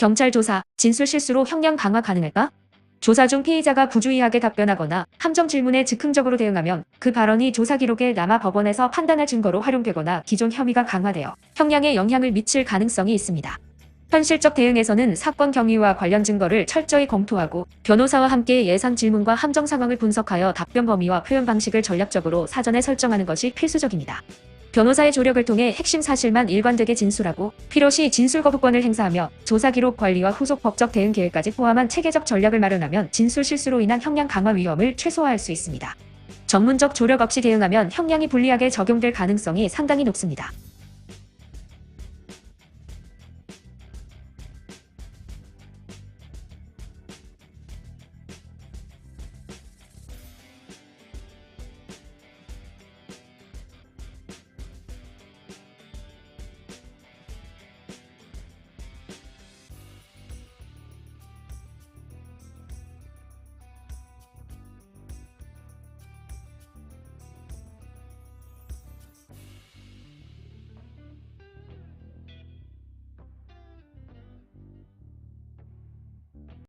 경찰 조사, 진술 실수로 형량 강화 가능할까? 조사 중 피의자가 부주의하게 답변하거나 함정 질문에 즉흥적으로 대응하면 그 발언이 조사 기록에 남아 법원에서 판단할 증거로 활용되거나 기존 혐의가 강화되어 형량에 영향을 미칠 가능성이 있습니다. 현실적 대응에서는 사건 경위와 관련 증거를 철저히 검토하고 변호사와 함께 예상 질문과 함정 상황을 분석하여 답변 범위와 표현 방식을 전략적으로 사전에 설정하는 것이 필수적입니다. 변호사의 조력을 통해 핵심 사실만 일관되게 진술하고 필요시 진술 거부권을 행사하며 조사 기록 관리와 후속 법적 대응 계획까지 포함한 체계적 전략을 마련하면 진술 실수로 인한 형량 강화 위험을 최소화할 수 있습니다. 전문적 조력 없이 대응하면 형량이 불리하게 적용될 가능성이 상당히 높습니다.